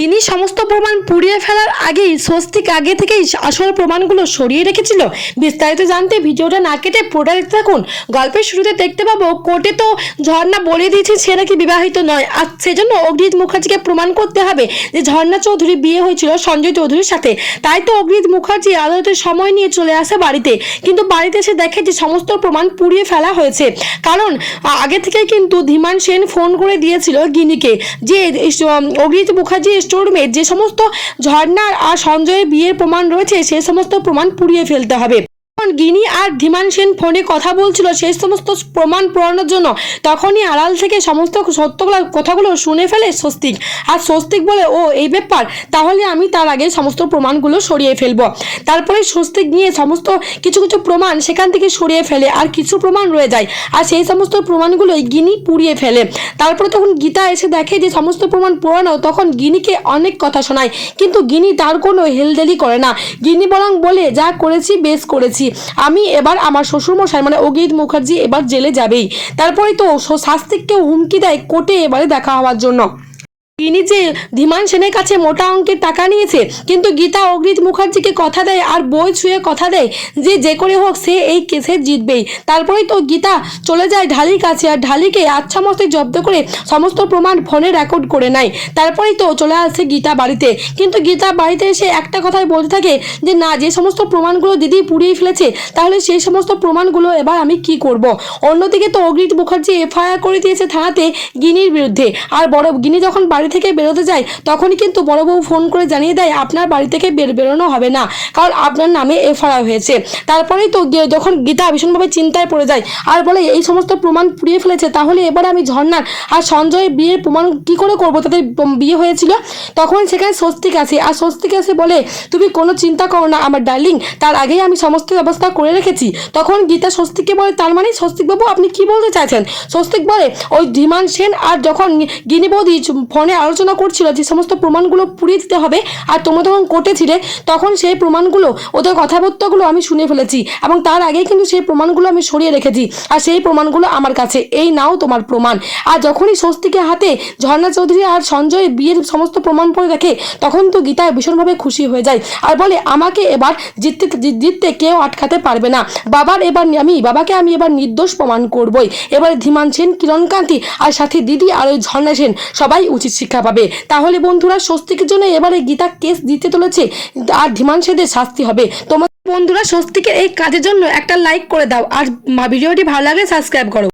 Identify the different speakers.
Speaker 1: তিনি সমস্ত প্রমাণ পুড়িয়ে ফেলার আগেই স্বস্তিক আগে থেকেই আসল প্রমাণগুলো সরিয়ে রেখেছিল। বিস্তারিত জানতে ভিডিওটা না কেটে পুরোটা থাকুন। গল্পের শুরুতে দেখতে পাবো, কোর্টে তো ঝর্ণা বলে দিয়েছে সে নাকি বিবাহিত নয়। আর সেজন্য অগ্রিত মুখার্জিকে প্রমাণ করতে হবে যে ঝর্ণা চৌধুরী বিয়ে হয়েছিল সঞ্জয় চৌধুরীর সাথে। তাই তো অগ্রিত মুখার্জি আদালতের সময় নিয়ে চলে আসে বাড়িতে। কিন্তু বাড়িতে এসে দেখে যে সমস্ত প্রমাণ পুড়িয়ে ফেলা হয়েছে। কারণ আগে থেকে কিন্তু ধীমান সেন ফোন করে দিয়েছিল গিনিকে যে অগ্রিত মুখার্জি স্টোরমে যে সমস্ত ঝর্ণার আর সঞ্জয়ের বিয়ের প্রমাণ রয়েছে, সে সমস্ত প্রমাণ পুড়িয়ে ফেলতে হবে। গিনি আর ধীমান সেন ফোনে কথা বলছিল সেই সমস্ত প্রমাণ পুরানোর জন্য, তখনই আড়াল থেকে সমস্ত সত্যগুলো, কথাগুলো শুনে ফেলে স্বস্তিক। আর স্বস্তিক বলে, ও, এই ব্যাপার, তাহলে আমি তার আগে সমস্ত প্রমাণগুলো সরিয়ে ফেলব। তারপরে স্বস্তিক নিয়ে সমস্ত কিছু কিছু প্রমাণ সেখান থেকে সরিয়ে ফেলে, আর কিছু প্রমাণ রয়ে যায়। আর সেই সমস্ত প্রমাণগুলোই গিনি পুড়িয়ে ফেলে। তারপরে তখন গীতা এসে দেখে যে সমস্ত প্রমাণ পুরানো তখন গিনিকে অনেক কথা শোনায়। কিন্তু গিনি তার কোনো হেলদেলি করে না। গিনি বরং বলে, যা করেছি, বেশ করেছি। আমি এবার আমার শ্বশুরমশাই মানে অগিত মুখার্জি এবার জেলে যাবেই। তারপরে তো শাস্তিককে হুমকি দেয় কোর্টে এবারে দেখা হওয়ার জন্য। তিনি যে ধীমান সেনের কাছে মোটা অঙ্কের টাকা নিয়েছে কিন্তু গীতা অগ্রিত মুখার্জিকে কথা দেয় আর বই ছুঁয়ে কথা দেয় যে যে করে হোক সে এই কেসে জিতবেই। তারপরেই তো গীতা চলে যায় ঢালির কাছে আর ঢালিকে আচ্ছা মতো জব্দ করে সমস্ত প্রমাণ ফোনে রেকর্ড করে নেয়। তারপরেই তো চলে আসে গীতা বাড়িতে। কিন্তু গীতা বাড়িতে এসে একটা কথাই বলতে থাকে যে, না, যে সমস্ত প্রমাণগুলো দিদি পুড়িয়ে ফেলেছে, তাহলে সেই সমস্ত প্রমাণগুলো এবার আমি কি করব? অন্যদিকে তো অগ্রিত মুখার্জি এফআইআর করে দিয়েছে থানাতে গিনির বিরুদ্ধে। আর বড়, গিনি যখন বাড়ি থেকে বেরোতে যায়, তখনই কিন্তু বড় বউ ফোন করে জানিয়ে দেয়, আপনার বাড়ি থেকে বের, বেরোনো হবে না, কারণ আপনার নামে এফআইআর হয়েছে। তারপরেই তো যখন গীতা ভীষণভাবে চিন্তায় পড়ে যায়, আর বলে, এই সমস্ত প্রমাণ পুড়িয়ে ফেলেছে, তাহলে এবার আমি ঝর্ণার আর সঞ্জয়ের বিয়ের প্রমাণ কি করে করব? তাদের বিয়ে হয়েছিল? তখন সেখানে স্বস্তিক আসে, আর স্বস্তিক এসে বলে, তুমি কোনো চিন্তা করো না, আমার ডার্লিং তার আগেই আমি সমস্ত ব্যবস্থা করে রেখেছি। তখন গীতা স্বস্তিককে বলে, তার মানে স্বস্তিকবাবু, আপনি কি বলতে চাইছেন? স্বস্তিক বলে, ওই ধীমান সেন আর যখন গিনি বৌদি চ- ফোনে আলোচনা করছিল যে সমস্ত প্রমাণগুলো পুড়িয়ে দিতে হবে আর তোমরা তখন কোর্টে ছিলে, তখন সেই প্রমাণগুলো, ওদের কথাবার্তাগুলো আমি শুনে ফেলেছি এবং তার আগেই কিন্তু সেই প্রমাণগুলো আমি সরিয়ে রেখেছি আর সেই প্রমাণগুলো আমার কাছে। এই নাও তোমার প্রমাণ। আর যখনই স্বস্তিকে হাতে ঝর্ণা চৌধুরী আর সঞ্জয় বিয়ের সমস্ত প্রমাণ পড়ে দেখে, তখন তো গীতা ভীষণভাবে খুশি হয়ে যায় আর বলে, আমাকে এবার জিততে জিততে কেউ আটকাতে পারবে না। বাবার এবার আমি, বাবাকে আমি এবার নির্দোষ প্রমাণ করবই। এবার ধীমান সেন, কিরণকান্তি আর সাথে দিদি আর ওই ঝর্ণা সেন সবাই উচিত শিক্ষা পাবে। তাহলে বন্ধুরা, স্বস্তিকের জন্য এবারে গীতা কেস দিতে চলেছে আর ধীমান সেদের শাস্তি হবে। তোমার বন্ধুরা, স্বস্তিকের এই কাজের জন্য একটা লাইক করে দাও। আর ভিডিওটি ভালো লাগে সাবস্ক্রাইব করো।